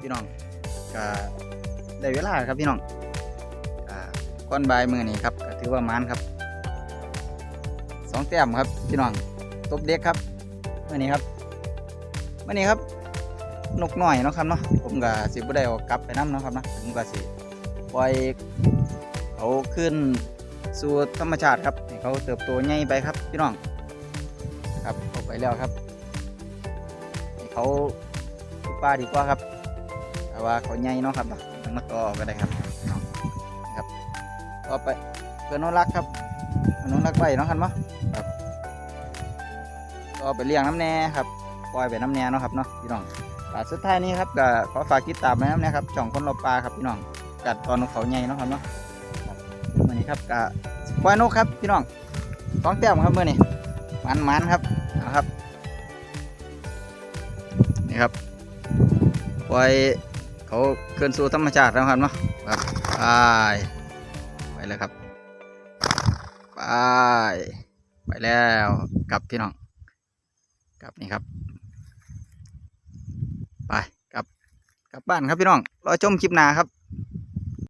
พี่น้องก็ได้เวลาครับพี่น้องก้อนใบมือนี่ครับก็ถือว่ามันครับสองแต้มครับพี่น้องตบเด็กครับมื่อนี้ครับมื่อนี้ครับนกหน่อยเนาะครับเนาะผมก็สิบ่ได้เอากลับไปน้ำเนาะครับนะผมก็สิปล่อยเขาขึ้นสู่ธรรมชาติครับให้เขาเติบโตใหญ่ไปครับพี่น้องครับเอาไปแล้วครับให้เขาป่าดีกว่าครับ แต่ว่าเขาใหญ่เนาะครับเนาะต้งมาต่อก็ได้ครับครับต่อไปเพื่อนนรักครับนรักไว้เนาะครับเนาะครับต่อไปเลี้ยงน้ำแน่ครับปล่อยไปน้ำแน่เนาะครับเนาะพี่น้องอ่าสุดท้ายนี้ครับก็ขอฝากติดตามไว้น้ำแน่ครับช่องคนรอบปลาครับพี่น้องจัดตอนนกเขาใหญ่เนาะครับเนาะวันนี้ครับก็ปล่อยนกครับพี่น้องสองแต้มครับเมื่อนี้มันมันๆครับเอาครับนี่ครับปล่อย เขาเกินสู่ธรรมชาติแล้วครับเนาะครับไปไปแล้วครับไปไปแล้วกลับพี่น้องกลับนี่ครับ ไปกลับกลับบ้านครับพี่น้องรอชมคลิปหน้าครับ